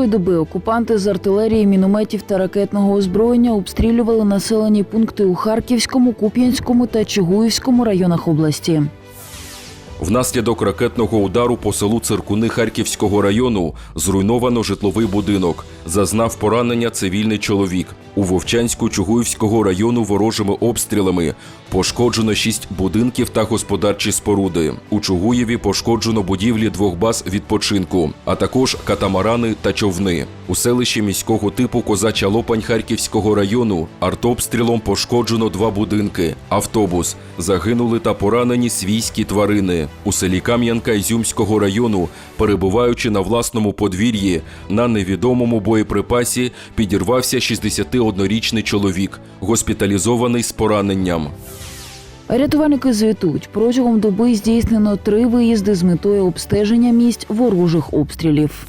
Минулої доби окупанти з артилерії, мінометів та ракетного озброєння обстрілювали населені пункти у Харківському, Куп'янському та Чугуївському районах області. Внаслідок ракетного удару по селу Циркуни Харківського району зруйновано житловий будинок. Зазнав поранення цивільний чоловік. У Вовчанську Чугуївського району ворожими обстрілами пошкоджено шість будинків та господарчі споруди. У Чугуєві пошкоджено будівлі двох баз відпочинку, а також катамарани та човни. У селищі міського типу Козача Лопань Харківського району артобстрілом пошкоджено два будинки, автобус. Загинули та поранені свійські тварини. У селі Кам'янка Ізюмського району, перебуваючи на власному подвір'ї, на невідомому боєприпасі підірвався 61-річний чоловік, госпіталізований з пораненням. Рятувальники звітують, протягом доби здійснено три виїзди з метою обстеження місць ворожих обстрілів.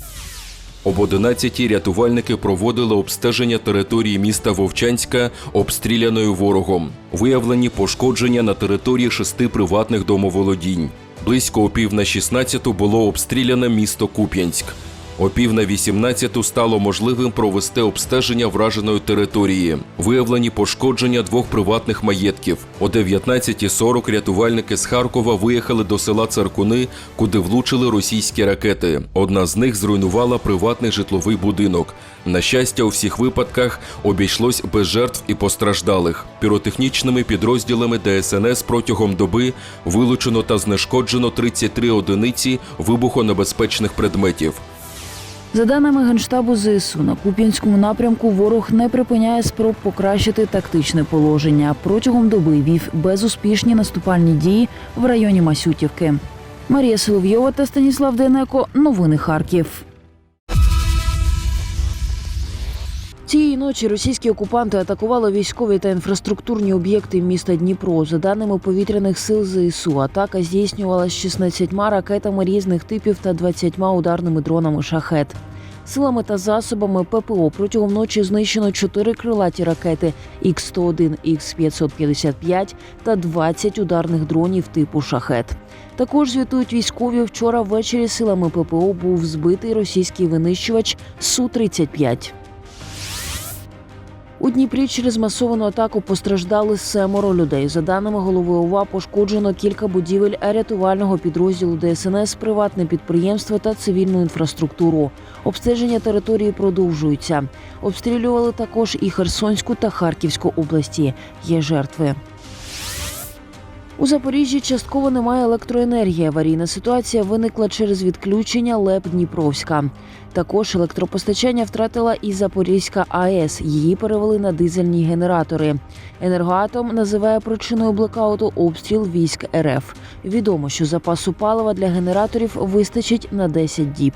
Об 11-й рятувальники проводили обстеження території міста Вовчанська, обстріляною ворогом. Виявлені пошкодження на території шести приватних домоволодінь. Близько о пів на 16 було обстріляне місто Куп'янськ. О пів на 18 стало можливим провести обстеження враженої території. Виявлені пошкодження двох приватних маєтків. О 19.40 рятувальники з Харкова виїхали до села Царкуни, куди влучили російські ракети. Одна з них зруйнувала приватний житловий будинок. На щастя, у всіх випадках обійшлось без жертв і постраждалих. Піротехнічними підрозділами ДСНС протягом доби вилучено та знешкоджено 33 одиниці вибухонебезпечних предметів. За даними Генштабу ЗСУ, на Куп'янському напрямку ворог не припиняє спроб покращити тактичне положення. Протягом доби вів безуспішні наступальні дії в районі Масютівки. Марія Соловйова та Станіслав Денеко. Новини Харків. Цієї ночі російські окупанти атакували військові та інфраструктурні об'єкти міста Дніпро. За даними повітряних сил ЗСУ, атака здійснювалась 16 ракетами різних типів та 20 ударними дронами шахет. Силами та засобами ППО протягом ночі знищено 4 крилаті ракети Х-101, Х-555 та 20 ударних дронів типу шахет. Також звітують військові. Вчора ввечері силами ППО був збитий російський винищувач Су-35. У Дніпрі через масовану атаку постраждали семеро людей. За даними голови ОВА, пошкоджено кілька будівель рятувального підрозділу ДСНС, приватне підприємство та цивільну інфраструктуру. Обстеження території продовжуються. Обстрілювали також і Херсонську та Харківську області. Є жертви. У Запоріжжі частково немає електроенергії. Аварійна ситуація виникла через відключення ЛЕП Дніпровська. Також електропостачання втратила і Запорізька АЕС. Її перевели на дизельні генератори. Енергоатом називає причиною блекауту обстріл військ РФ. Відомо, що запасу палива для генераторів вистачить на 10 діб.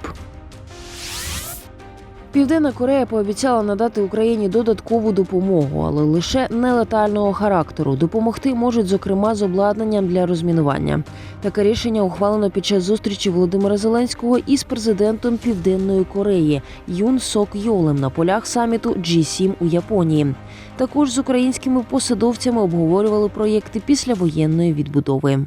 Південна Корея пообіцяла надати Україні додаткову допомогу, але лише нелетального характеру. Допомогти можуть, зокрема, з обладнанням для розмінування. Таке рішення ухвалено під час зустрічі Володимира Зеленського із президентом Південної Кореї Юн Сок Йолем на полях саміту G7 у Японії. Також з українськими посадовцями обговорювали проєкти післявоєнної відбудови.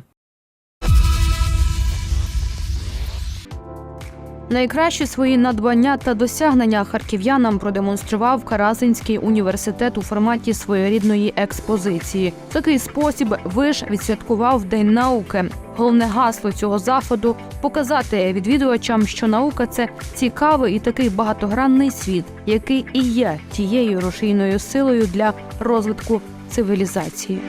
Найкращі свої надбання та досягнення харків'янам продемонстрував Каразинський університет у форматі своєрідної експозиції. Такий спосіб виш відсвяткував День науки. Головне гасло цього заходу показати відвідувачам, що наука це цікавий і такий багатогранний світ, який і є тією рушійною силою для розвитку цивілізації.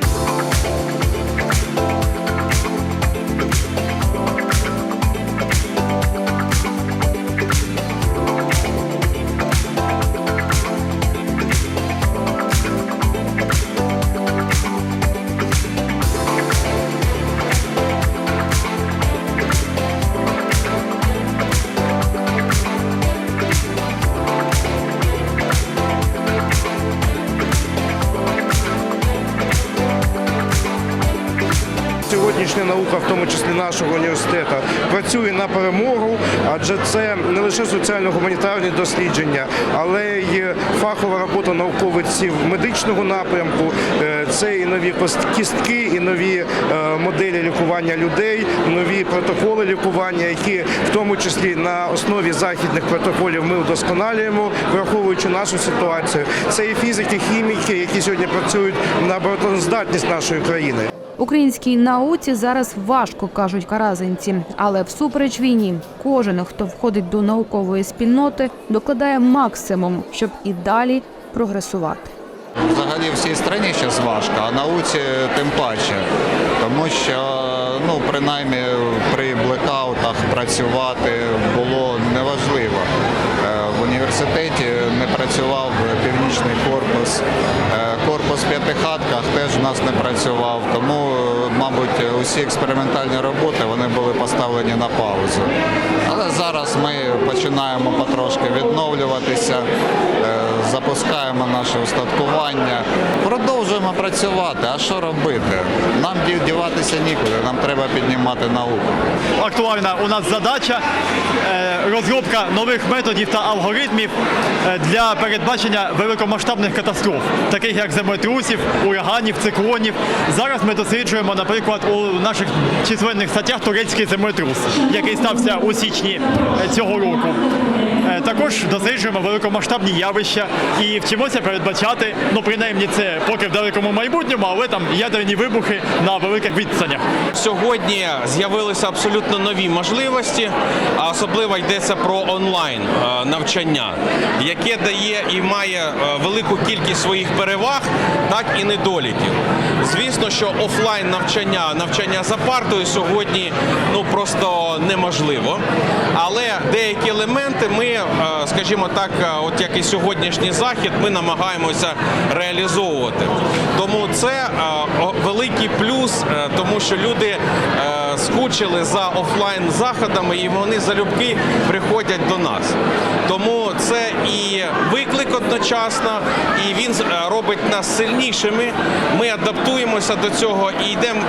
Наука, в тому числі нашого університету, працює на перемогу, адже це не лише соціально-гуманітарні дослідження, але й фахова робота науковців медичного напрямку. Е, Це і нові кістки, і нові е, моделі лікування людей, нові протоколи лікування, які в тому числі на основі західних протоколів ми удосконалюємо, враховуючи нашу ситуацію. Це і фізики, хіміки, які сьогодні працюють на обороноздатність нашої країни. Українській науці зараз важко, кажуть каразинці, але всупереч війні кожен, хто входить до наукової спільноти, докладає максимум, щоб і далі прогресувати. Взагалі всій країні зараз важко, а науці тим паче. Тому що, ну, принаймні при блекаутах працювати було неважливо. В університеті не працював північний корпус. Е, Корпус в п'ятихатках теж у нас не працював. Тому, е, мабуть, усі експериментальні роботи вони були поставлені на паузу. Але зараз ми починаємо потрошки відновлюватися, е, запускаємо наше устаткування. Продовжуємо працювати. А що робити? Нам ді- діватися нікуди, нам треба піднімати науку. актуальна у нас задача е, розробка нових методів та алгоритмів е, для передбачення великомасштабних катастроф, таких як землетрусів, ураганів, циклонів. Зараз ми досліджуємо, наприклад, у наших численних статтях турецький землетрус, який стався у січні е, цього року. Також досліджуємо великомасштабні явища і вчимося передбачати, ну принаймні це поки в далекому майбутньому, але там ядерні вибухи на великих відстанях. Сьогодні з'явилися абсолютно нові можливості, а особливо йдеться про онлайн е, навчання, яке дає і має е, велику кількість своїх переваг, так і недоліків. Звісно, що офлайн навчання, навчання за партою сьогодні ну просто неможливо. Але деякі елементи ми, е, скажімо так, от як і сьогоднішній захід, ми намагаємося реалізовувати. Тому це е, великий плюс, е, тому що люди е, скучили за офлайн заходами і вони залюбки приходять до нас. Тому це і виклик одночасно, і він робить нас сильнішими. Ми адаптуємося до цього і йдемо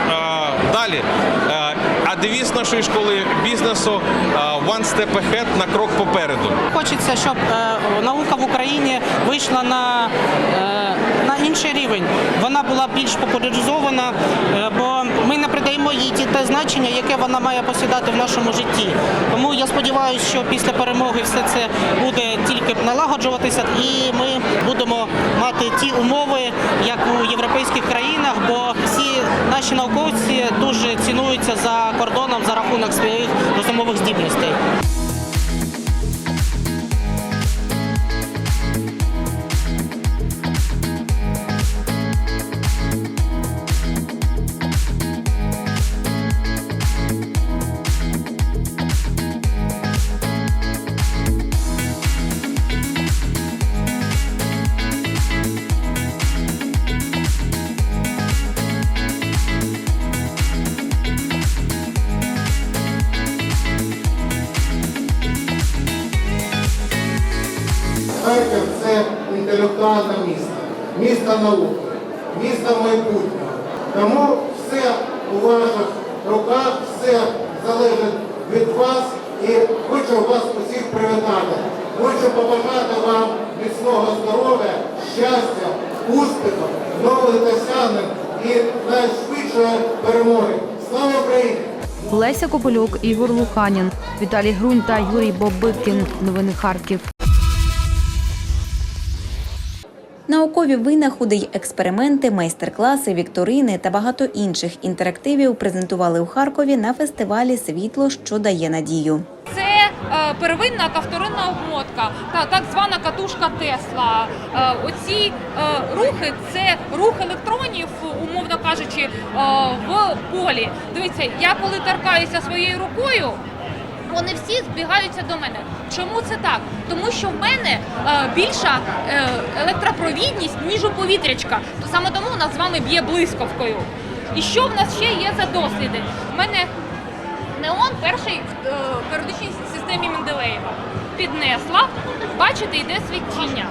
далі. А девіз нашої школи бізнесу е, «One step ahead» на крок попереду. Хочеться, щоб е, наука в Україні вийшла на, е, на інший рівень. Вона була більш популяризована, бо ми не придаємо їй те значення, яке вона має посідати в нашому житті. Тому я сподіваюся, що після перемоги все це буде тільки налагоджуватися, і ми будемо мати ті умови, як у європейських країнах, бо всі наші науковці дуже за кордоном за рахунок своїх розумових здібностей. Місто науки, місто майбутнього. Тому все у ваших руках, все залежить від вас і хочу вас усіх привітати. Хочу побажати вам міцного здоров'я, щастя, успіху, нових досягнень і найшвидшої перемоги. Слава Україні! Леся Копилюк, Ігор Луханін, Віталій Грунь та Юрій Бобикін. Новини Харків. Наукові винаходи й експерименти, майстер-класи, вікторини та багато інших інтерактивів презентували у Харкові на фестивалі Світло, що дає надію. Це е, первинна та вторинна обмотка, та так звана катушка Тесла. Е, оці е, рухи це рух електронів, умовно кажучи, в полі. Дивіться, я коли торкаюся своєю рукою. Вони всі збігаються до мене. Чому це так? Тому що в мене е, більша е, електропровідність, ніж у повітрячка. То саме тому нас з вами б'є блискавкою. І що в нас ще є за досліди? У мене Неон перший в е, періодичній системі Менделеєва. Піднесла, бачите, йде світіння.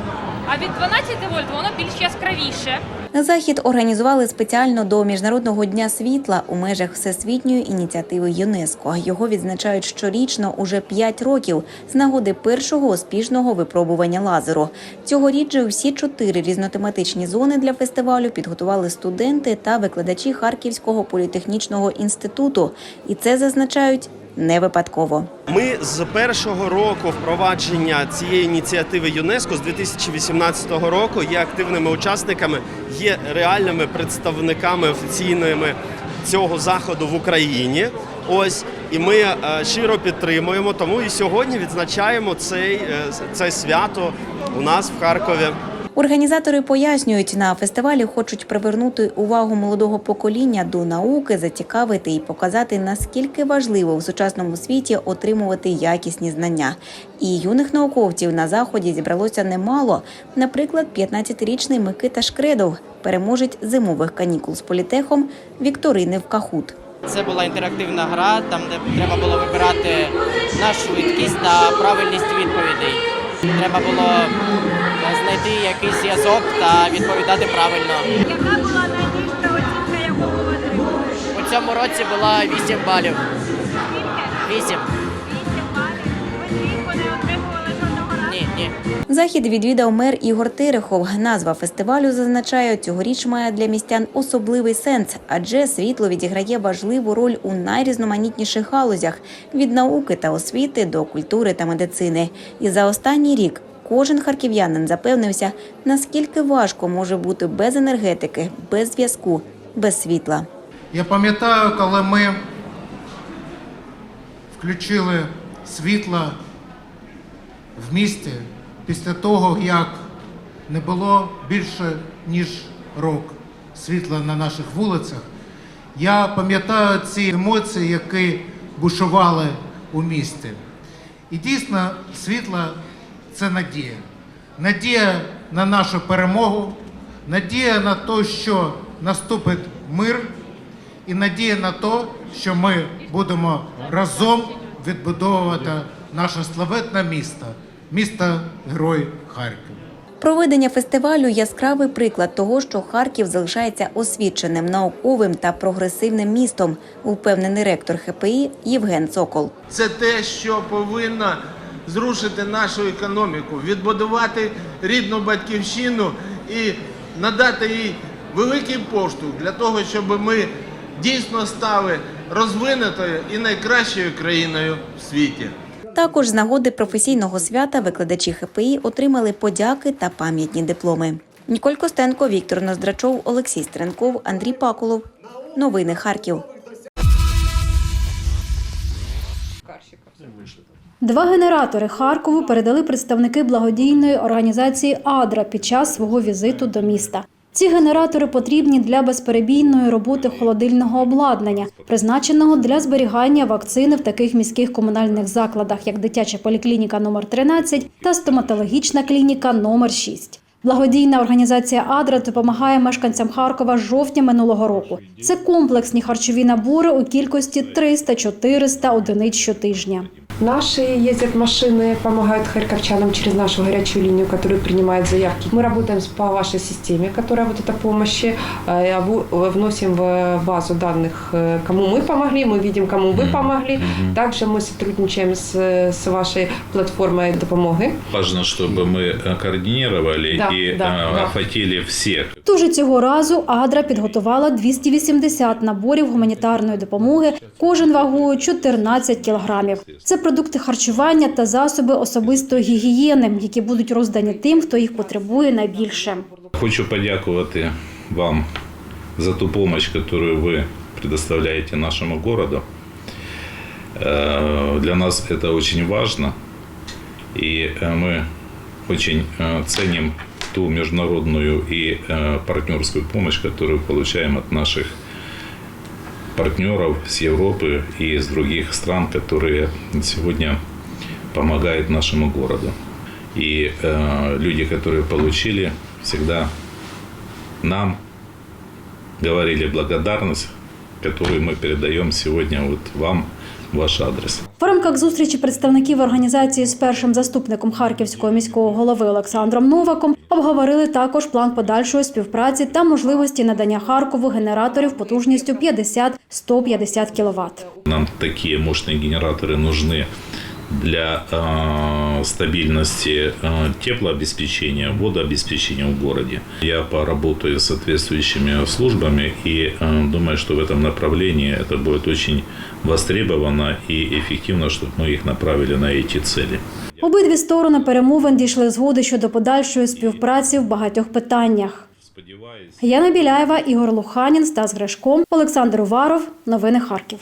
А від 12 вольт воно більш яскравіше. Захід організували спеціально до Міжнародного дня світла у межах всесвітньої ініціативи ЮНЕСКО. Його відзначають щорічно уже 5 років з нагоди першого успішного випробування лазеру. Цьогоріч же усі чотири різнотематичні зони для фестивалю підготували студенти та викладачі Харківського політехнічного інституту, і це зазначають не випадково. Ми з першого року впровадження цієї ініціативи ЮНЕСКО з 2018 року є активними учасниками, є реальними представниками офіційними цього заходу в Україні. Ось і ми е, щиро підтримуємо. Тому і сьогодні відзначаємо цей, е, це свято у нас в Харкові. Організатори пояснюють, на фестивалі хочуть привернути увагу молодого покоління до науки, зацікавити і показати, наскільки важливо в сучасному світі отримувати якісні знання. І юних науковців на заході зібралося немало. Наприклад, 15-річний Микита Шкредов, переможець зимових канікул з політехом Вікторини в Кахут. Це була інтерактивна гра, там де треба було вибирати на швидкість та правильність відповідей. Треба було знайти якийсь зв'язок та відповідати правильно. Яка була найбільша оцінка, яку ви отримали? У цьому році була 8 балів. 8. Ви трійку не отримували жодного разу? Ні, ні. Захід відвідав мер Ігор Терехов. Назва фестивалю зазначає, цьогоріч має для містян особливий сенс, адже світло відіграє важливу роль у найрізноманітніших галузях від науки та освіти до культури та медицини. І за останній рік кожен харків'янин запевнився, наскільки важко може бути без енергетики, без зв'язку, без світла. Я пам'ятаю, коли ми включили світло в місті після того, як не було більше ніж рок світла на наших вулицях. Я пам'ятаю ці емоції, які бушували у місті. І дійсно, світло це надія. Надія на нашу перемогу, надія на те, що наступить мир, і надія на те, що ми будемо разом відбудовувати наше славетне місто, місто Герой Харків. Проведення фестивалю яскравий приклад того, що Харків залишається освіченим, науковим та прогресивним містом, упевнений ректор ХПІ Євген Сокол. Це те, що повинно зрушити нашу економіку, відбудувати рідну батьківщину і надати їй великий поштовх для того, щоб ми дійсно стали розвинутою і найкращою країною в світі. Також з нагоди професійного свята викладачі ХПІ отримали подяки та пам'ятні дипломи. Ніколь Костенко, Віктор Ноздрачов, Олексій Стренков, Андрій Пакулов. Новини Харків. Два генератори Харкову передали представники благодійної організації Адра під час свого візиту до міста. Ці генератори потрібні для безперебійної роботи холодильного обладнання, призначеного для зберігання вакцини в таких міських комунальних закладах, як дитяча поліклініка номер 13 та стоматологічна клініка номер 6. Благодійна організація Адра допомагає мешканцям Харкова з жовтня минулого року. Це комплексні харчові набори у кількості 300-400 одиниць щотижня. Наши ездят машины, помогают харьковчанам через нашу горячую линию, которая принимает заявки. Мы работаем по вашей системе, которая вот эта помощи, э, в- вносим в базу данных, э, кому мы помогли, мы видим, кому вы помогли. Также мы сотрудничаем с, с вашей платформой допомоги. Важно, чтобы мы э, координировали Да, и да, э, да. охватили всех. Тож і цього разу Адра підготувала 280 наборів гуманітарної допомоги, кожен вагою 14 кілограмів. Це продукти харчування та засоби особистої гігієни, які будуть роздані тим, хто їх потребує найбільше. Хочу подякувати вам за ту помощь, которую вы предоставляете нашему городу. Э, Для нас это очень важно, и э, мы очень э, ценим ту международную и э, партнерскую помощь, которую получаем от наших партнеров с Европы и из других стран, которые сегодня помогают нашему городу. И э, люди, которые получили, всегда нам говорили благодарность который мы передаем сегодня вот вам, в ваш адрес. В рамках зустрічі представників організації з першим заступником харківського міського голови Олександром Новаком обговорили також план подальшої співпраці та можливості надання Харкову генераторів потужністю 50-150 кВт. Нам такие мощные генераторы нужны для э, стабильности э, теплообеспечения, водообеспечения в городе. Я поработаю с соответствующими службами и э, думаю, что в этом направлении это будет очень востребовано и эффективно, чтобы мы их направили на эти цели. Обидві сторони перемовин дійшли згоди щодо подальшої співпраці в багатьох питаннях. Сподіваюсь. Яна Біляєва, Ігор Луханін, Стас Гришко, Олександр Уваров. Новини Харків.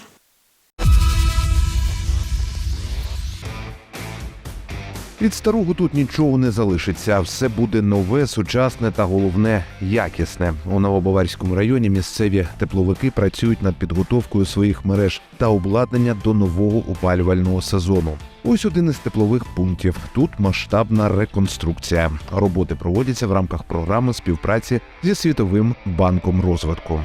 Від старого тут нічого не залишиться. Все буде нове, сучасне та головне якісне. У Новобаварському районі місцеві тепловики працюють над підготовкою своїх мереж та обладнання до нового опалювального сезону. Ось один із теплових пунктів. Тут масштабна реконструкція. Роботи проводяться в рамках програми співпраці зі Світовим банком розвитку.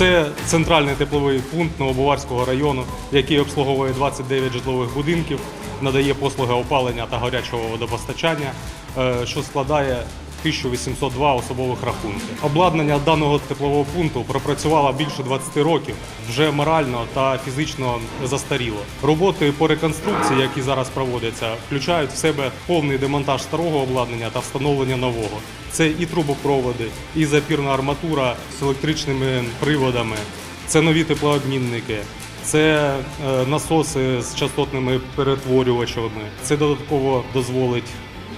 Це центральний тепловий пункт Новобуварського району, який обслуговує 29 житлових будинків, надає послуги опалення та гарячого водопостачання, е, що складає 1802 особових рахунки. Обладнання даного теплового пункту пропрацювало більше 20 років, вже морально та фізично застаріло. Роботи по реконструкції, які зараз проводяться, включають в себе повний демонтаж старого обладнання та встановлення нового. Це і трубопроводи, і запірна арматура з електричними приводами, це нові теплообмінники. Це е, насоси з частотними перетворювачами. Це додатково дозволить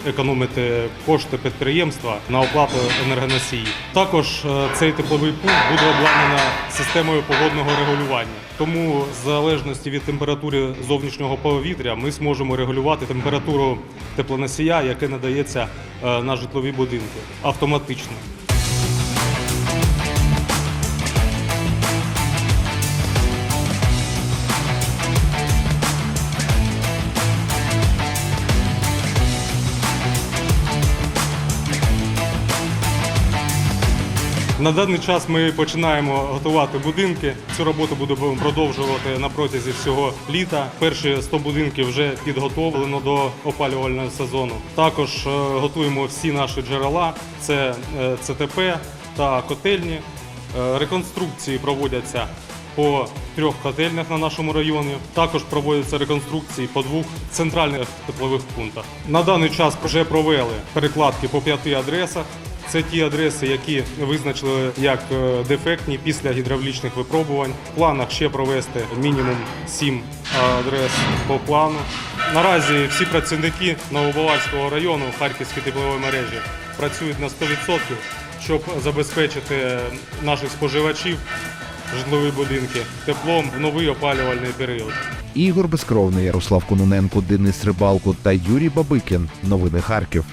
економити кошти підприємства на оплату енергоносіїв. Також е, цей тепловий пункт буде обладнано системою погодного регулювання. Тому, в залежності від температури зовнішнього повітря, ми зможемо регулювати температуру теплоносія, яке надається е, на житлові будинки автоматично. На даний час ми починаємо готувати будинки. Цю роботу будемо продовжувати на протязі всього літа. Перші 100 будинків вже підготовлено до опалювального сезону. Також е, готуємо всі наші джерела: це е, ЦТП та котельні. Е, Реконструкції проводяться по трьох котельнях на нашому районі. Також проводяться реконструкції по двох центральних теплових пунктах. На даний час вже провели перекладки по п'яти адресах. Це ті адреси, які визначили як е, дефектні після гідравлічних випробувань. В планах ще провести мінімум 7 адрес по плану. Наразі всі працівники Новобаварського району Харківської теплової мережі працюють на 100%, щоб забезпечити наших споживачів житлові будинки теплом в новий опалювальний період. Ігор Безкровний, Ярослав Кононенко, Денис Рибалко та Юрій Бабикін. Новини Харків.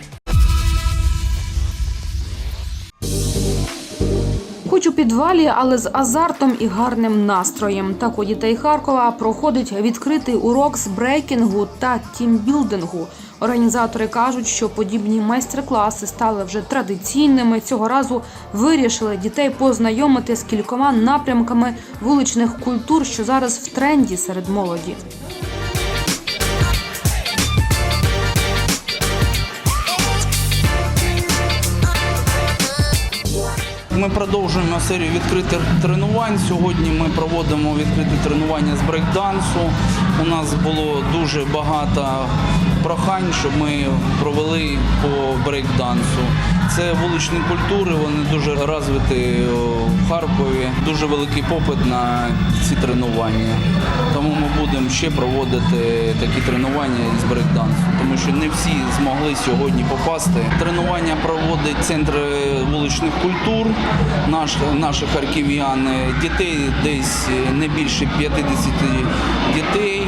Підвалі, але з азартом і гарним настроєм. Так у дітей Харкова проходить відкритий урок з брейкінгу та тімбілдингу. Організатори кажуть, що подібні майстер-класи стали вже традиційними. Цього разу вирішили дітей познайомити з кількома напрямками вуличних культур, що зараз в тренді серед молоді. Ми продовжуємо серію відкритих тренувань. Сьогодні ми проводимо відкриті тренування з брейкдансу. У нас було дуже багато прохань, щоб ми провели по брейкдансу. Це вуличні культури, вони дуже розвиті в Харкові, дуже великий попит на ці тренування. Тому ми будемо ще проводити такі тренування з брейкдансу, тому що не всі змогли сьогодні попасти. Тренування проводить центр вуличних культур, наш, наші харків'яни, дітей десь не більше 50 дітей.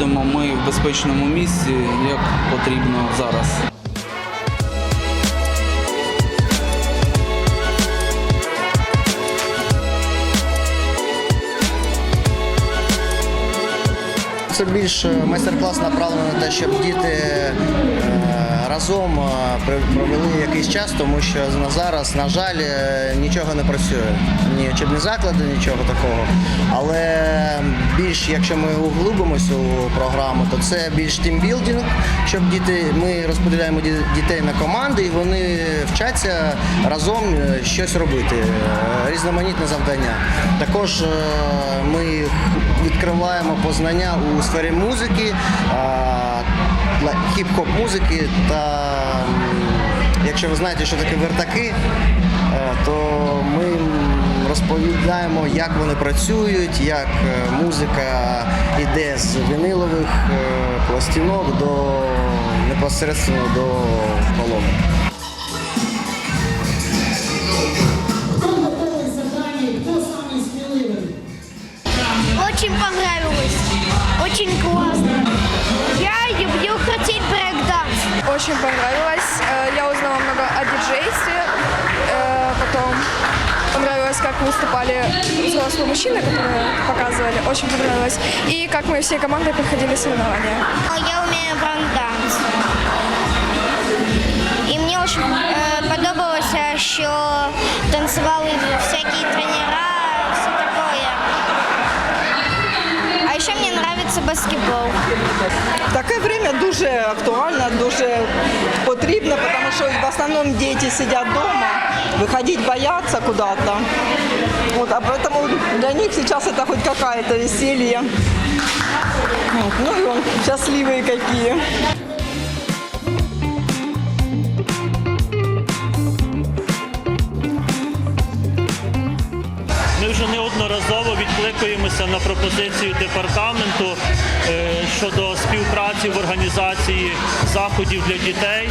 І ми в безпечному місці, як потрібно зараз. Це більш майстер-клас направлений на те, щоб діти е, разом е, провели якийсь час, тому що на зараз, на жаль, е, нічого не працює. Ні учебні заклади, нічого такого. Але більш, якщо ми углубимося у програму, то це більш тімбілдинг, щоб діти, ми розподіляємо дітей на команди, і вони вчаться разом е, щось робити, е, різноманітне завдання. Також е, ми відкриваємо познання у сфері музики, хіп-хоп музики та якщо ви знаєте, що таке вертаки, то ми розповідаємо, як вони працюють, як е, музика йде з вінилових е, пластинок до непосередньо до колонок. Очень понравилось. Очень классно. Я люблю хотеть брейк-данс. Очень понравилось. Э, Я узнала много о диджействе. Э, Потом понравилось, как выступали взрослые мужчины, которые показывали. Очень понравилось. И как мы всей командой проходили соревнования. Я умею брейк-данс. І мені дуже е, подобалося, що баскетбол. Таке время дуже актуально, дуже потрібно, тому що в основному діти сидять вдома, виходити бояться куда-то. Вот, а поэтому для них сейчас это хоть какая-то веселье. Вот, ну и он, счастливые какие. Ми вже неодноразово відкликуємося на пропозицію департаменту е, щодо співпраці в організації заходів для дітей.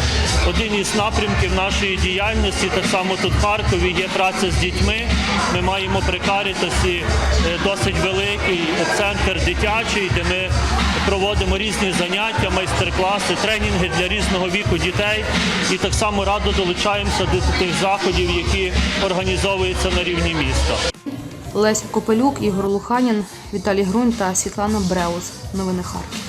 Один із напрямків нашої діяльності, так само тут в Харкові, є праця з дітьми. Ми маємо при е, досить великий центр дитячий, де ми проводимо різні заняття, майстер-класи, тренінги для різного віку дітей. І так само радо долучаємося до тих заходів, які організовуються на рівні міста. Леся Копелюк, Ігор Луханін, Віталій Грунь та Світлана Бреус. Новини Харків.